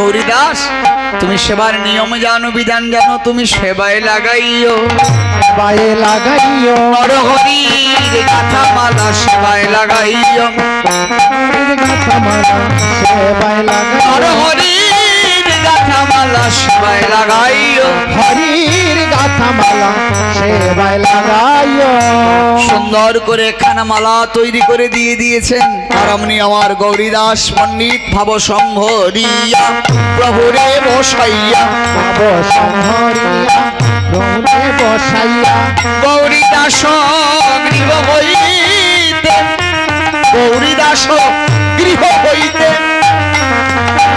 গৌরীদাস তুমি সেবার নিয়ম জানো বিধান জানো তুমি সেবায় লাগাইও। পায়ে লাগাইও। নরহরির গাথা মালা সেবায় লাগাইও। গাথা মালা সেবায় লাগাইও। নরহরির গাথা মালা সেবায় লাগাইও। হরির গাথা মালা সেবায় লাগাইও সুন্দর করে খানা মালা তৈরি করে দিয়ে দিয়েছেন। আর আপনি আমার গৌরীদাস পণ্ডিত ভাব সম্ভরিয়া প্রভুরে বসাইয়া। গৌরীদাস গৃহ হইতে গৌরীদাস গৃহ হইতে।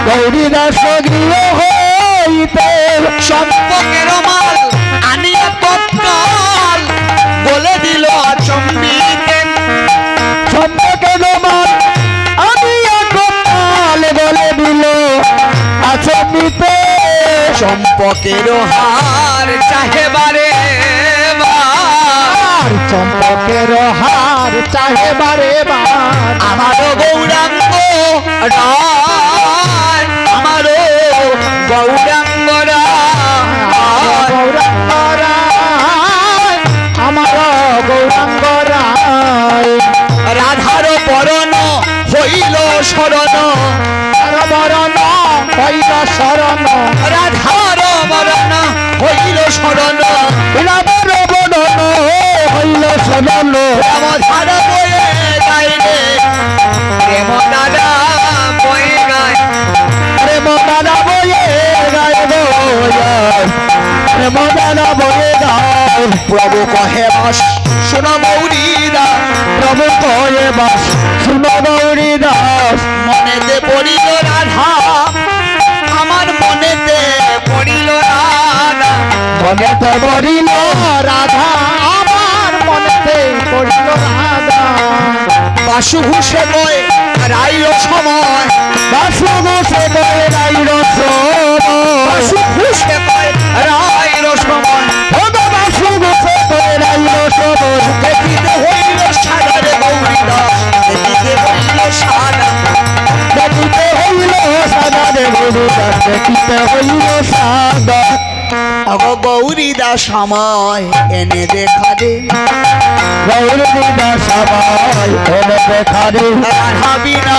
গৌরী দাস গৃহ হইতে। সম্পর্কের মাল সম্পর্কের হার চাহে বারে। বার। চম্পকের হার চাহে বারে। বার আমারও গৌরাঙ্গ আমারও গৌরাঙ্গ রায়। গৌরাঙ্গ রায় আমার গৌরাঙ্গ রায়। রাধার পরণ হইল শরণ হইল শরণ। রাধার মরণ হইল শরণ। রামের বদন হইল শরণ। গাইলে প্রেম দাদা বয়ে গায়। প্রভু কহে বাস, শোনো মৌরীরা প্রভু কয়ে বাস, শুনো দাস মনেতে পড়িল মনেতে পড়িল রাধা আমার মনেতে পড়িল রাধা বাসু ঘুষে বয় রাইল সময় বাসু ঘুষে বয় রাইল সময় বলে রাইল হইল সাদা দেখিতে হইল সাদা দেখিতে হইল সাদা। অগ গৌরীদা সময় এনে দেখা দে। গৌরী দাস সবাই এনে দেখা বিনা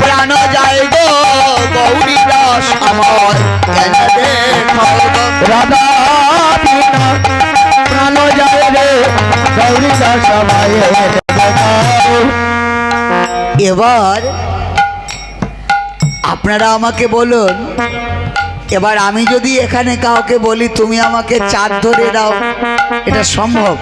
প্রাণ যায় গো গৌরীদা সময় এনে দেখা রাধা প্রাণ যায় রে গৌরী দাস সবাই এনে দেখা এবার আপনারা আমাকে বলুন এবার আমি যদি এখানে কাউকে বলি তুমি আমাকে চার ধরে দাও। এটা সম্ভব?